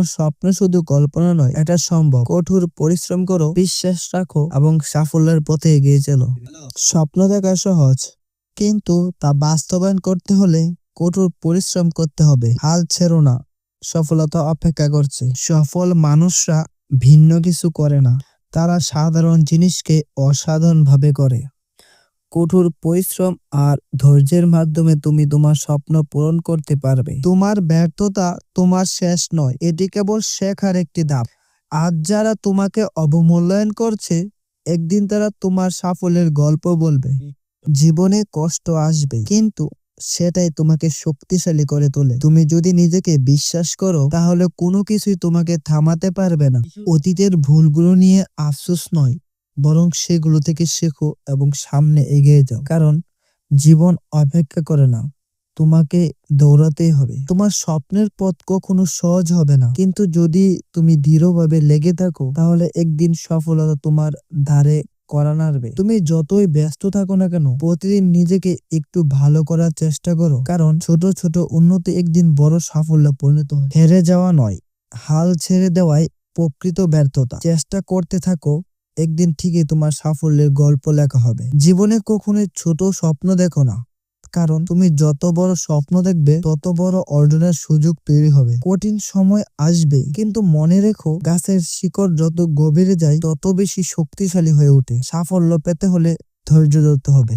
তোমার স্বপ্ন শুধু কল্পনা নয়, এটা সম্ভব। কঠোর পরিশ্রম করো, বিশ্বাস রাখো, এবং সাফল্যের পথে এগিয়ে চলো। স্বপ্ন দেখা সহজ, কিন্তু তা বাস্তবায়ন করতে হলে কঠোর পরিশ্রম করতে হবে। হাল ছেড়ো না, সফলতা অপেক্ষা করছে। সফল মানুষরা ভিন্ন কিছু করে না, তারা সাধারণ জিনিসকে অসাধারণ ভাবে করে। কঠোর পরিশ্রম আর ধৈর্যের মাধ্যমে তুমি তোমার স্বপ্ন পূরণ করতে পারবে। তোমার ব্যর্থতা তোমার শেষ নয়, এটি কেবল শেখার একটি ধাপ। আজ যারা তোমাকে অবমূল্যায়ন করছে, একদিন তারা তোমার সাফল্যের গল্প বলবে। জীবনে কষ্ট আসবে, কিন্তু সেটাই তোমাকে শক্তিশালী করে তোলে। তুমি যদি নিজেকে বিশ্বাস করো, তাহলে কোনো কিছুই তোমাকে থামাতে পারবে না। অতীতের ভুলগুলো নিয়ে আফসোস নয় বরং সেগুলো থেকে শেখো এবং সামনে এগিয়ে যাও। কারণ জীবন অপেক্ষা করে না, তোমাকে দৌড়াতেই হবে। তোমার স্বপ্নের পথ কখনো সহজ হবে না। কিন্তু যদি তুমি দৃঢ়ভাবে লেগে থাকো, তাহলে একদিন সফলতা তোমার ধারে করা নাড়বে তুমি যতই ব্যস্ত থাকো না কেন, প্রতিদিন নিজেকে একটু ভালো করার চেষ্টা করো। কারণ ছোট ছোট উন্নতি একদিন বড় সাফল্য পরিণত হয়। হেরে যাওয়া নয়, হাল ছেড়ে দেওয়াই প্রকৃত ব্যর্থতা। চেষ্টা করতে থাকো একদিন ঠিকই তোমার সাফল্যের গল্প লেখা হবে। জীবনে কখনোই ছোট স্বপ্ন দেখো না, কারণ তুমি যত বড় স্বপ্ন দেখবে, তত বড় অর্জনের সুযোগ তৈরি হবে। কঠিন সময় আসবে কিন্তু মনে রেখো, গাছের শিকড় যত গভীরে যায়, তত বেশি শক্তিশালী হয়ে ওঠে। সাফল্য পেতে হলে ধৈর্য ধরতে হবে।